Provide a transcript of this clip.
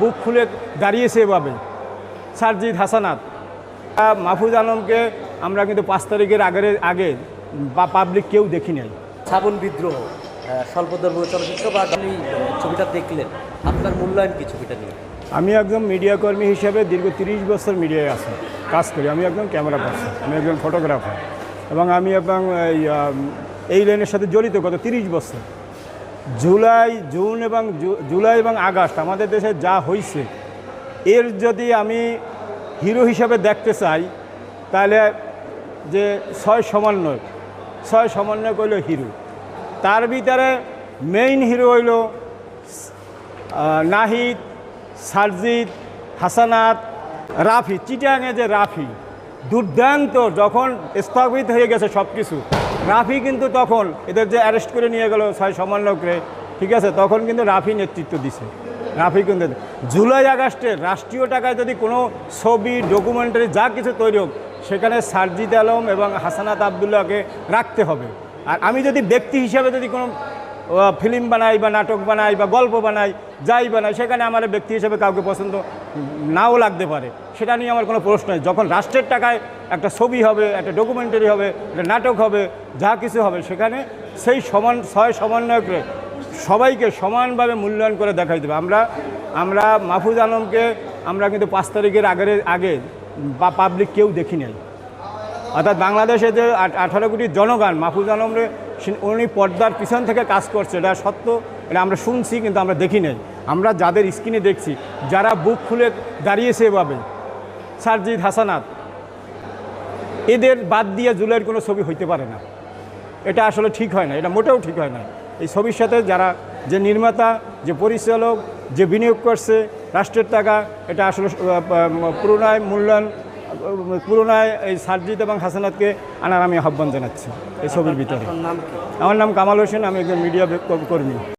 বুক খুলে দাঁড়িয়েছে এভাবে। সারজিৎ হাসানাত। মাহফুজ আলমকে আমরা কিন্তু পাঁচ তারিখের আগের আগে বা পাবলিক কেউ দেখি নাই। শ্রাবণ বিদ্রোহ আহ, স্বল্পদৈর্ঘ্য চলচ্চিত্র বা আপনি ছবিটা দেখলেন আপনার মূল্যায়ন কি ছবিটা নিয়ে? আমি একজন মিডিয়া কর্মী হিসেবে দীর্ঘ তিরিশ বছর মিডিয়ায় আছি কাজ করি। আমি একজন ক্যামেরা পার্সন আমি একজন ফটোগ্রাফার এবং আমি এবং এই লাইনের সাথে জড়িত গত তিরিশ বছর। জুলাই, জুন এবং জুলাই এবং আগস্ট আমাদের দেশে যা হয়েছে এর যদি আমি হিরো হিসাবে দেখতে চাই, তাহলে যে ছয় সমন্বয় ছয় সমন্বয় হইল হিরো। তার ভিতরে মেইন হিরো হইল নাহিদ, সারজিৎ, হাসানাত, রাফি চিটাঙে যে রাফি, দুর্দান্ত, যখন স্থগিত হয়ে গেছে সব কিছু রাফি কিন্তু তখন এদের যে অ্যারেস্ট করে নিয়ে গেল ছয় সমন্বয়করে, ঠিক আছে? তখন কিন্তু রাফি নেতৃত্ব দিছে। রাফি কিন্তু জুলাই আগস্টে রাষ্ট্রীয় টাকায় যদি কোনো ছবি ডকুমেন্টারি যা কিছু তৈরি হোক, সেখানে সারজিদ আলম এবং হাসানাত আবদুল্লাহকে রাখতে হবে। আর আমি যদি ব্যক্তি হিসাবে যদি কোনো ফিল্ম বানাই বা নাটক বানাই বা গল্প বানাই, যাই বানাই, সেখানে আমার ব্যক্তি হিসেবে কাউকে পছন্দ নাও লাগতে পারে। সেটা নিয়ে আমার কোনো প্রশ্ন নেই। যখন রাষ্ট্রের টাকায় একটা ছবি হবে, একটা ডকুমেন্টারি হবে, একটা নাটক হবে, যা কিছু হবে, সেখানে সেই সমান, ছয় সমন্বয়কে সবাইকে সমানভাবে মূল্যায়ন করে দেখাই দেবে। আমরা আমরা মাহফুজ আলমকে, আমরা কিন্তু পাঁচ তারিখের আগের, আগে বা পাবলিক কেউ দেখি নাই। অর্থাৎ বাংলাদেশে যে আঠারো কোটি জনগণ, মাহফুজ আলমরে উনি পর্দার পিছন থেকে কাজ করছে, এটা সত্য, এটা আমরা শুনছি কিন্তু আমরা দেখি নাই। আমরা যাদের স্ক্রিনে দেখছি, যারা বুক খুলে দাঁড়িয়েছে এভাবে, সারজিৎ, হাসানাত, এদের বাদ দিয়ে জুলাইয়ের কোনো ছবি হইতে পারে না। এটা আসলে ঠিক হয় না, এটা মোটেও ঠিক হয় না। এই ছবির সাথে যারা যে নির্মাতা, যে পরিচালক, যে বিনিয়োগ করছে, রাষ্ট্রের টাকা, এটা আসলে পুরোনায় মূল্যায়ন পুরোনায় এই সার্জিত এবং হাসানাতকে আনার আমি আহ্বান জানাচ্ছি এই ছবির ভিতরে। আমার নাম কামাল হোসেন আমি একজন মিডিয়া কর্মী।